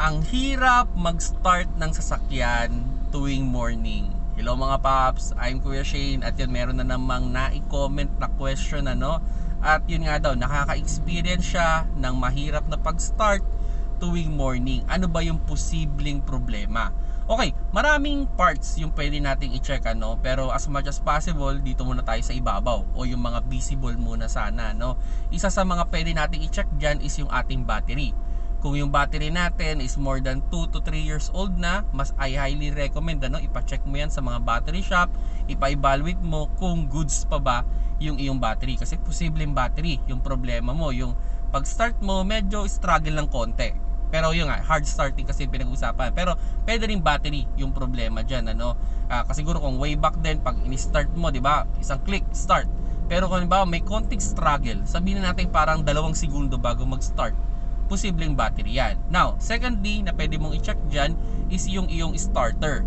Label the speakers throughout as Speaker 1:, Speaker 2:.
Speaker 1: Ang hirap mag-start ng sasakyan tuwing morning. Hello mga paps, I'm Kuya Shane at yun meron na namang na-comment na question ano. At yun nga daw, nakaka-experience siya ng mahirap na pag-start tuwing morning. Ano ba yung posibleng problema? Okay, maraming parts yung pwede nating i-check ano, pero as much as possible, dito muna tayo sa ibabaw o yung mga visible muna sana no. Isa sa mga pwede nating i-check diyan is yung ating battery. Kung yung battery natin is more than 2 to 3 years old na, mas I highly recommend ano, ipa-check mo yan sa mga battery shop, ipa-evaluate mo kung goods pa ba yung iyong battery kasi posibleng battery yung problema mo, yung pag-start mo medyo struggle ng konti. Pero yun nga, hard starting kasi pinag-usapan. Pero pwede rin battery yung problema diyan ano. Ah, kasi siguro kung way back then pag ini-start mo, 'di ba? Isang click, start. Pero kung ba may konting struggle, sabihin na natin parang dalawang segundo bago mag-start, posibleng battery yan. Now, secondly na pwede mong i-check dyan is yung iyong starter.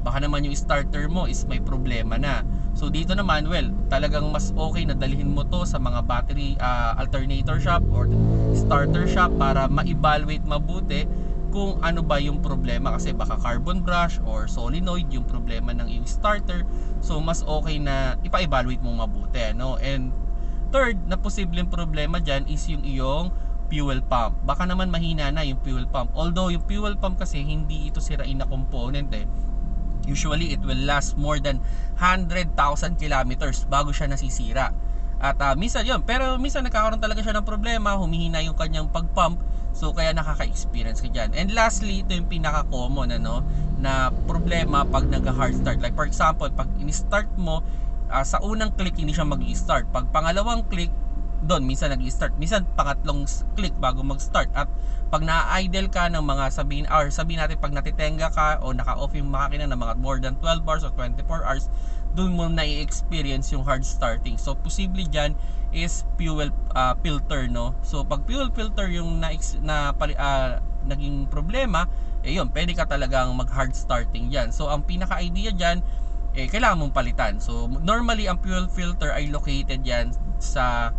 Speaker 1: Baka naman yung starter mo is may problema na. So dito naman, well, talagang mas okay na dalhin mo to sa mga battery ah, alternator shop or starter shop para ma-evaluate mabuti kung ano ba yung problema kasi baka carbon brush or solenoid yung problema ng iyong starter. So mas okay na ipa-evaluate mo mabuti, no? And third na posibleng problema diyan is yung iyong fuel pump. Baka naman mahina na yung fuel pump. Although yung fuel pump kasi hindi ito sirain na component eh. Usually it will last more than 100,000 kilometers bago siya nasisira. At ah, minsan yun, pero minsan nagkakaroon talaga siya ng problema, humihina yung kanyang pag-pump. So kaya nakaka-experience ka dyan. And lastly, ito yung pinaka-common ano, na problema pag nag-hard start. Like for example, pag in-start mo, ah, sa unang click hindi siya mag-start. Pag pangalawang click, doon minsan nag-start. Minsan pangatlong click bago mag-start. At pag na-idle ka ng mga sabihin or sabihin natin pag natitenga ka o naka-off yung makina ng mga more than 12 hours or 24 hours doon mo na i-experience yung hard starting. So posible dyan is fuel ah, filter no? So pag fuel filter yung na, na pali- ah, naging problema eh yun pwede ka talagang mag hard starting dyan. So ang pinaka idea dyan eh kailangan mong palitan. So normally ang fuel filter ay located yan sa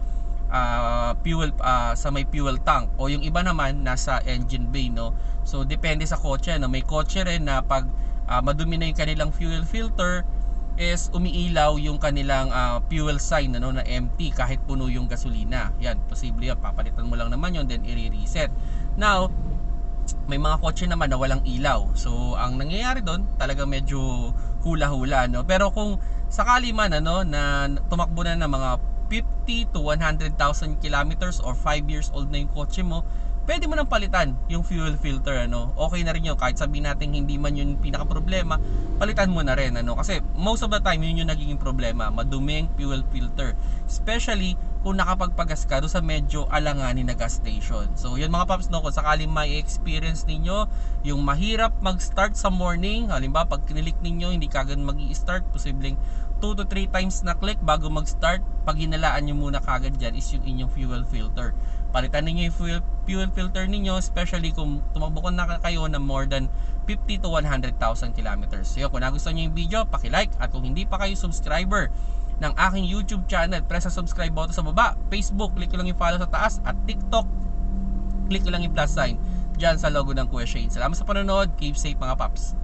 Speaker 1: ah, fuel ah, sa may fuel tank. O yung iba naman nasa engine bay no? So depende sa kotse no? May kotse rin na pag ah, madumi na yung kanilang fuel filter is umiilaw yung kanilang ah, fuel sign ano na empty kahit puno yung gasolina. Yan posible yan papalitan mo lang naman yun then i-reset. Now may mga kotse naman na walang ilaw. So, ang nangyayari doon, talaga medyo hula-hula, no? Pero kung sakali man, ano, na tumakbo na ng mga 50 to 100,000 kilometers or 5 years old na yung kotse mo, pwede mo nang palitan yung fuel filter, ano? Okay na rin yun. Kahit sabihin natin hindi man yun pinaka-problema, palitan mo na rin, ano? Kasi most of the time, yun yung nagiging problema. Maduming fuel filter. Especially kung nakapagpagas ka doon sa medyo alanganin na gas station. So, yun mga paps, no, kung sakaling may experience ninyo, yung mahirap mag-start sa morning, halimbawa pag kinilik ninyo, hindi kagad mag start posibleng 2 to 3 times na click bago mag-start, pag hinalaan nyo muna kagad dyan is yung inyong fuel filter. Palitan ninyo yung fuel, fuel filter ninyo, especially kung tumakbo na kayo na more than 50 to 100,000 kilometers. So, kung nagustuhan nyo yung video, paki-like at kung hindi pa kayo subscriber ng aking YouTube channel, press sa subscribe button sa baba. Facebook, click ko lang yung follow sa taas at TikTok, click ko lang yung plus sign dyan sa logo ng Kuya Shane. Salamat sa panonood. Keep safe mga paps.